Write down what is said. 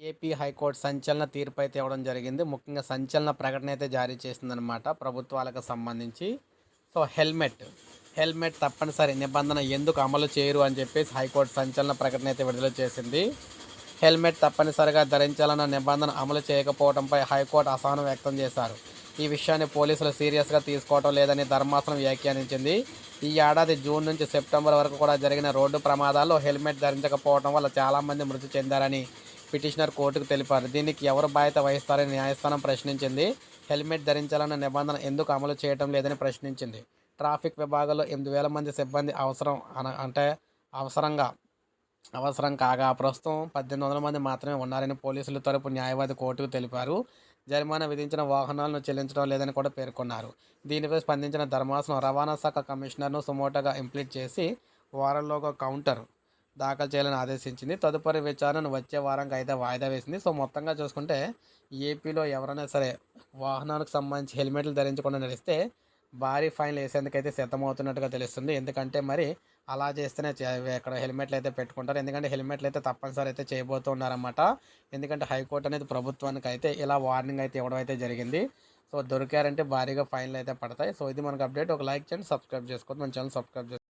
AP high court సంచలన తీర్పు అయితే ఇవ్వడం జరిగింది. ముఖ్యంగా సంచలన ప్రకటన అయితే జారీ చేసిందనమాట ప్రభుత్వాలకు సంబంధించి. సో హెల్మెట్ హెల్మెట్ తప్పనిసరి నిబంధన ఎందుకు అమలు చేయరు అని చెప్పేసి హైకోర్టు సంచలన ప్రకటన అయితే విడుదల చేసింది. హెల్మెట్ తప్పనిసరిగా ధరించాలన్న నిబంధన అమలు చేయకపోవడంపై హైకోర్టు అసహనం వ్యక్తం చేశారు. ఈ విషయాన్ని పోలీసులు సీరియస్గా తీసుకోవటం లేదని ధర్మాసనం వ్యాఖ్యానించింది. ఈ ఏడాది జూన్ నుంచి సెప్టెంబర్ వరకు కూడా జరిగిన రోడ్డు ప్రమాదాల్లో హెల్మెట్ ధరించకపోవడం వల్ల చాలామంది మృతి చెందారని పిటిషనర్ కోర్టుకు తెలిపారు. దీనికి ఎవరు బాధ్యత వహిస్తారని న్యాయస్థానం ప్రశ్నించింది. హెల్మెట్ ధరించాలన్న నిబంధన ఎందుకు అమలు చేయటం లేదని ప్రశ్నించింది. ట్రాఫిక్ విభాగంలో ఎనిమిది వేల మంది సిబ్బంది అవసరం అన అంటే అవసరంగా అవసరం కాగా ప్రస్తుతం పద్దెనిమిది వందల మంది మాత్రమే ఉన్నారని పోలీసులు తరపు న్యాయవాది కోర్టుకు తెలిపారు. జరిమానా విధించిన వాహనాలను చెల్లించడం లేదని కూడా పేర్కొన్నారు. దీనిపై స్పందించిన ధర్మాసనం రవాణా శాఖ కమిషనర్ను సుమోటగా ఇంప్లీట్ చేసి వారంలోగా కౌంటర్ దాఖలు చేయాలని ఆదేశించింది. తదుపరి విచారణను వచ్చే వారంకి అయితే వాయిదా వేసింది. సో మొత్తంగా చూసుకుంటే ఏపీలో ఎవరైనా సరే వాహనాలకు సంబంధించి హెల్మెట్లు ధరించకుండా నడిస్తే భారీ ఫైన్లు వేసేందుకైతే సిద్ధమవుతున్నట్టుగా తెలుస్తుంది. ఎందుకంటే మరి అలా చేస్తేనే ఎక్కడ ఇక్కడ హెల్మెట్లు అయితే పెట్టుకుంటారు. ఎందుకంటే హెల్మెట్లు అయితే తప్పనిసరి అయితే చేయబోతున్నారన్నమాట ఎందుకంటే హైకోర్టు అనేది ప్రభుత్వానికి అయితే ఇలా వార్నింగ్ అయితే ఇవ్వడం అయితే జరిగింది. సో దొరికారంటే భారీగా ఫైన్లు అయితే పడతాయి. సో ఇది మనకు అప్డేట్. ఒక లైక్ చేయండి సబ్స్క్రైబ్ చేసుకోండి మన ఛానల్ సబ్స్క్రైబ్ చేసుకోండి